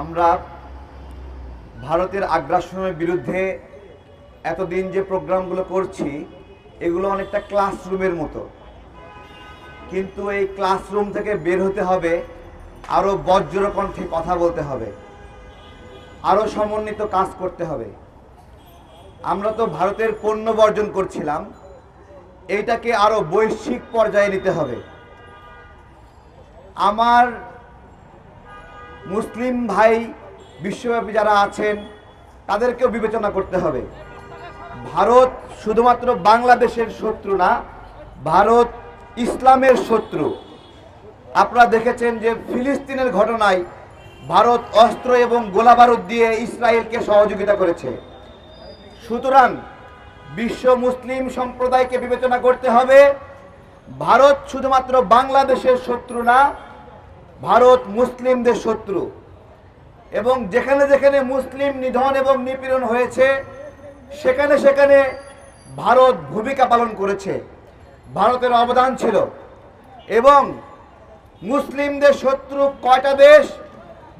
আমরা ভারতের আগ্রাসনের বিরুদ্ধে এতদিন যে প্রোগ্রামগুলো করছি, এগুলো অনেকটা ক্লাসরুমের মতো। কিন্তু এই ক্লাসরুম থেকে বের হতে হবে আরও বজ্র কণ্ঠে কথা বলতে হবে আরও সমন্বিত কাজ করতে হবে। আমরা তো ভারতের পণ্য বর্জন করছিলাম, এইটাকে আরও বৈশ্বিক পর্যায়ে নিতে হবে। আমার মুসলিম ভাই বিশ্বব্যাপী যারা আছেন, তাদেরকেও বিবেচনা করতে হবে। ভারত শুধুমাত্র বাংলাদেশের শত্রু না, ভারত ইসলামের শত্রু। আপনারা দেখেছেন যে ফিলিস্তিনের ঘটনায় ভারত অস্ত্র এবং গোলাবারুদ দিয়ে ইসরায়েলকে সহযোগিতা করেছে। সুতরাং বিশ্ব মুসলিম সম্প্রদায়কে বিবেচনা করতে হবে, ভারত শুধুমাত্র বাংলাদেশের শত্রু না ভারত মুসলিমদের শত্রু। এবং যেখানে যেখানে মুসলিম নিধন এবং নিপীড়ন হয়েছে, সেখানে সেখানে ভারত ভূমিকা পালন করেছে। ভারতের অবদান ছিল। এবং মুসলিমদের শত্রু কয়টা দেশ?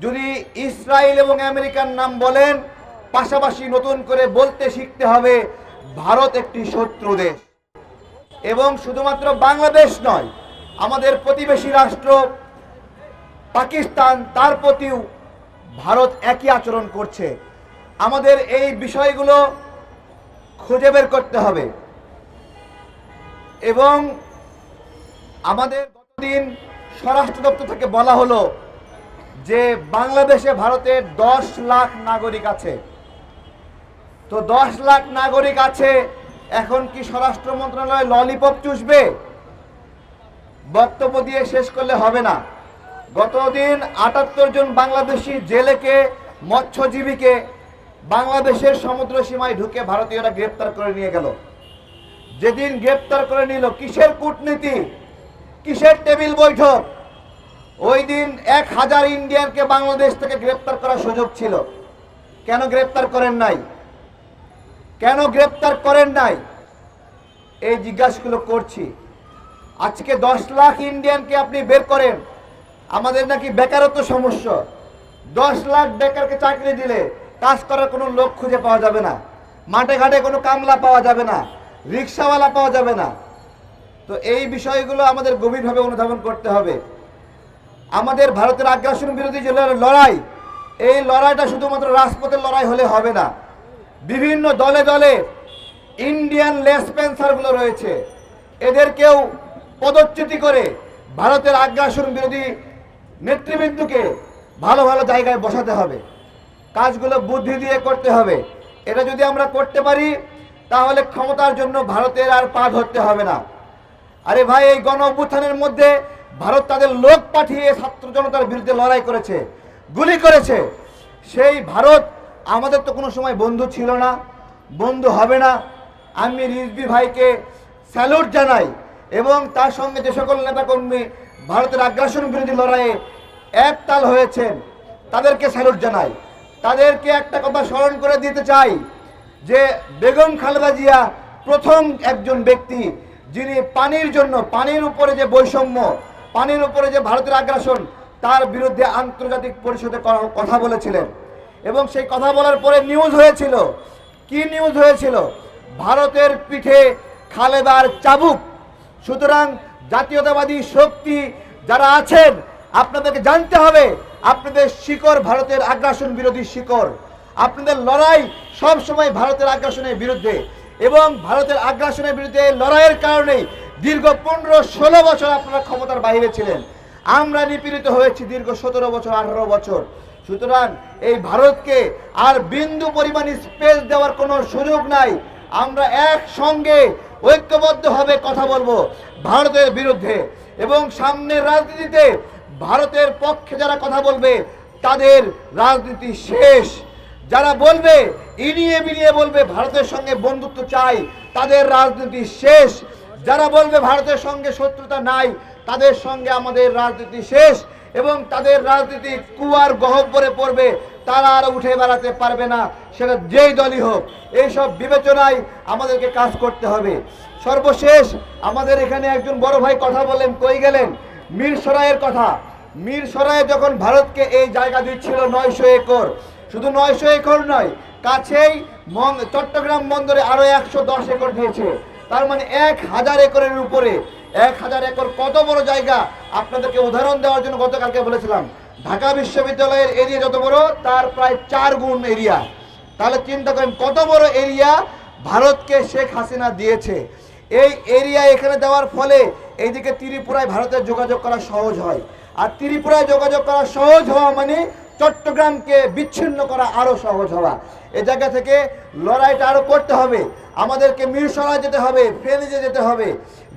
যদি ইসরায়েল এবং আমেরিকার নাম বলেন, পাশাপাশি নতুন করে বলতে শিখতে হবে, ভারত একটি শত্রু দেশ। এবং শুধুমাত্র বাংলাদেশ নয়, আমাদের প্রতিবেশী রাষ্ট্র পাকিস্তান তার প্রতিও ভারত একই আচরণ করছে। আমাদের এই বিষয়গুলো খুঁজে বের করতে হবে। এবং আমাদের গতদিন স্বরাষ্ট্র দপ্তর থেকে বলা হলো যে বাংলাদেশে ভারতের দশ লাখ নাগরিক আছে। তো দশ লাখ নাগরিক আছে, এখন কি স্বরাষ্ট্র মন্ত্রণালয় ললিপপ চুষবে? বক্তব্য দিয়ে শেষ করলে হবে না। গতদিন আটাত্তর জন বাংলাদেশি জেলেকে, মৎস্যজীবীকে বাংলাদেশের সমুদ্র সীমায় ঢুকে ভারতীয়রা গ্রেপ্তার করে নিয়ে গেল। যেদিন গ্রেপ্তার করে নিল, কিসের কূটনীতি? কিসের টেবিল বৈঠক? ওই দিন এক হাজার ইন্ডিয়ানকে বাংলাদেশ থেকে গ্রেপ্তার করার সুযোগ ছিল। কেন গ্রেপ্তার করেন নাই? কেন গ্রেপ্তার করেন নাই? এই জিজ্ঞাসাগুলো করছি। আজকে দশ লাখ ইন্ডিয়ানকে আপনি বের করেন। আমাদের নাকি বেকারত্ব সমস্যা। দশ লাখ বেকারকে চাকরি দিলে কাজ করার কোনো লোক খুঁজে পাওয়া যাবে না। মাঠে ঘাটে কোনো কামলা পাওয়া যাবে না। রিক্সাওয়ালা পাওয়া যাবে না। তো এই বিষয়গুলো আমাদের গভীরভাবে অনুধাবন করতে হবে। আমাদের ভারতের আগ্রাসন বিরোধী যে লড়াই, এই লড়াইটা শুধুমাত্র রাজপথের লড়াই হলে হবে না। বিভিন্ন দলে দলে ইন্ডিয়ান লেসপেন্সারগুলো রয়েছে। এদেরকেও পদচ্যুতি করে ভারতের আগ্রাসন বিরোধী নেতৃবৃন্দকে ভালো ভালো জায়গায় বসাতে হবে। কাজগুলো বুদ্ধি দিয়ে করতে হবে। এটা যদি আমরা করতে পারি, তাহলে ক্ষমতার জন্য ভারতের আর পা ধরতে হবে না। আরে ভাই, এই গণ অভ্যুত্থানের মধ্যে ভারত তাদের লোক পাঠিয়ে ছাত্র জনতার বিরুদ্ধে লড়াই করেছে, গুলি করেছে। সেই ভারত আমাদের তো কোনো সময় বন্ধু ছিল না, বন্ধু হবে না। আমি রিজবি ভাইকে স্যালুট জানাই এবং তার সঙ্গে যে সকল নেতাকর্মী ভারতের আগ্রাসন বিরোধী লড়াইয়ে একতাল হয়েছেন। তাদেরকে স্যালুট জানাই। তাদেরকে একটা কথা স্মরণ করে দিতে চাই যে বেগম খালেদা জিয়া প্রথম একজন ব্যক্তি যিনি পানির জন্য, পানির উপরে যে বৈষম্য, পানির উপরে যে ভারতের আগ্রাসন, তার বিরুদ্ধে আন্তর্জাতিক পরিষদে কথা বলেছিলেন। এবং সেই কথা বলার পরে নিউজ হয়েছিল। কি নিউজ হয়েছিল? ভারতের পিঠে খালেদার চাবুক। সুতরাং জাতীয়তাবাদী শক্তি যারা আছেন, আপনাদেরকে জানতে হবে, আপনাদের শিকড় ভারতের আগ্রাসন বিরোধী শিকড়। আপনাদের লড়াই সব সময় ভারতের আগ্রাসনের বিরুদ্ধে এবং ভারতের আগ্রাসনের বিরুদ্ধে লড়াইয়ের কারণেই দীর্ঘ পনেরো ষোলো বছর আপনারা ক্ষমতার বাইরে ছিলেন। আমরা নিপীড়িত হয়েছি দীর্ঘ সতেরো বছর, আঠারো বছর। সুতরাং এই ভারতকে আর বিন্দু পরিমাণ স্পেস দেওয়ার কোনো সুযোগ নাই। আমরা একসঙ্গে ঐক্যবদ্ধভাবে কথা বলব ভারতের বিরুদ্ধে। এবং সামনের রাজনীতিতে ভারতের পক্ষে যারা কথা বলবে, তাদের রাজনীতি শেষ। যারা বলবে, ইনিয়ে বিনিয়ে বলবে ভারতের সঙ্গে বন্ধুত্ব চাই, তাদের রাজনীতি শেষ। যারা বলবে ভারতের সঙ্গে শত্রুতা নাই, তাদের সঙ্গে আমাদের রাজনীতি শেষ। এবং তাদের রাজনীতি কুয়ার গহব্বরে পড়বে, তারা আর উঠে বেড়াতে পারবে না। সেটা যেই দলই হোক, এইসব বিবেচনায় আমাদেরকে কাজ করতে হবে। সর্বশেষ, আমাদের এখানে একজন বড় ভাই কথা বললেন, কই গেলেন? মীর সরাইয়ের কথা। মিরসরাই যখন ভারতকে এই জায়গা দিচ্ছিল নয়শো একর, শুধু নয়শো একর নয়, কাছেই চট্টগ্রাম বন্দরে আরও একশো দশ একর দিয়েছে। তার মানে এক হাজার একরের উপরে। এক হাজার একর কত বড় জায়গা? আপনাদেরকে উদাহরণ দেওয়ার জন্য গতকালকে বলেছিলাম। ঢাকা বিশ্ববিদ্যালয়ের এরিয়া যত বড়, তার প্রায় চার গুণ এরিয়া তাহলে চিন্তা করেন, কত বড় এরিয়া ভারতকে শেখ হাসিনা দিয়েছে? এই এরিয়া এখানে দেওয়ার ফলে এইদিকে ত্রিপুরায় ভারতের যোগাযোগ করা সহজ হয়। আর ত্রিপুরায় যোগাযোগ করা সহজ হওয়া মানে চট্টগ্রামকে বিচ্ছিন্ন করা আরও সহজ হওয়া। এ জায়গা থেকে লড়াইটা আরও করতে হবে। আমাদেরকে মিরসরা যেতে হবে ফেনিজে যেতে হবে।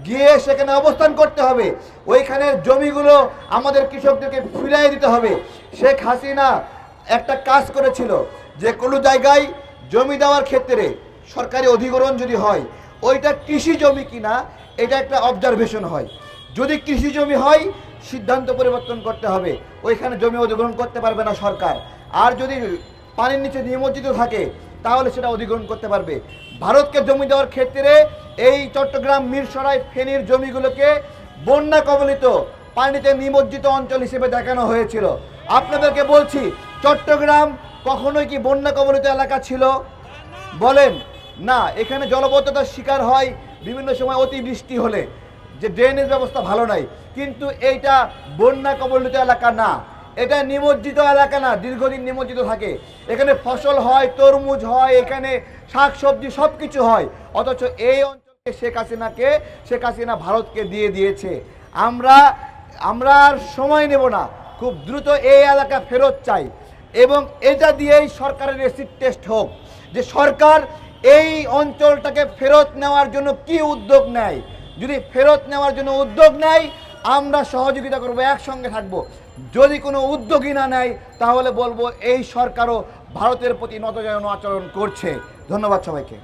গিয়ে সেখানে অবস্থান করতে হবে। ওইখানের জমিগুলো আমাদের কৃষকদেরকে ফিরিয়ে দিতে হবে। শেখ হাসিনা একটা কাজ করেছিল যে কোনো জায়গায় জমি দেওয়ার ক্ষেত্রে সরকারি অধিগ্রহণ যদি হয়, ওইটা কৃষি জমি কিনা, এটা একটা অবজারভেশন হয়। যদি কৃষি জমি হয়, সিদ্ধান্ত পরিবর্তন করতে হবে। ওইখানে জমি অধিগ্রহণ করতে পারবে না সরকার। আর যদি পানির নিচে নিমজ্জিত থাকে, তাহলে সেটা অধিগ্রহণ করতে পারবে। ভারতকে জমি দেওয়ার ক্ষেত্রে এই চট্টগ্রাম মিরসরাই ফেনীর জমিগুলোকে বন্যা কবলিত পানিতে নিমজ্জিত অঞ্চল হিসেবে দেখানো হয়েছিল। আপনাদেরকে বলছি, চট্টগ্রাম কখনোই কি বন্যা কবলিত এলাকা ছিল? বলেন, না, এখানে জলবদ্ধতার শিকার হয় বিভিন্ন সময় অতিবৃষ্টি হলে, যে ড্রেনেজ ব্যবস্থা ভালো নাই। কিন্তু এইটা বন্যা কবলিত এলাকা না। এটা নিমজ্জিত এলাকা না, দীর্ঘদিন নিমজ্জিত থাকে। এখানে ফসল হয়, তরমুজ হয়, এখানে শাক সবজি সব কিছু হয়। অথচ এই অঞ্চলকে শেখ হাসিনাকে, শেখ হাসিনা ভারতকে দিয়ে দিয়েছে। আমরা আমরা আর সময় নেব না। খুব দ্রুত এই এলাকা ফেরত চাই। এবং এটা দিয়েই সরকারের এসিড টেস্ট হোক। যে সরকার এই অঞ্চলটাকে ফেরত নেওয়ার জন্য কি উদ্যোগ নেয়? যদি ফেরত নেওয়ার জন্য উদ্যোগ নেয়, আমরা সহযোগিতা করব, একসঙ্গে থাকব। যদি কোনো উদ্যোগই না নেয়, তাহলে বলব এই সরকারও ভারতের প্রতি নতজায়ন আচরণ করছে। ধন্যবাদ সবাইকে।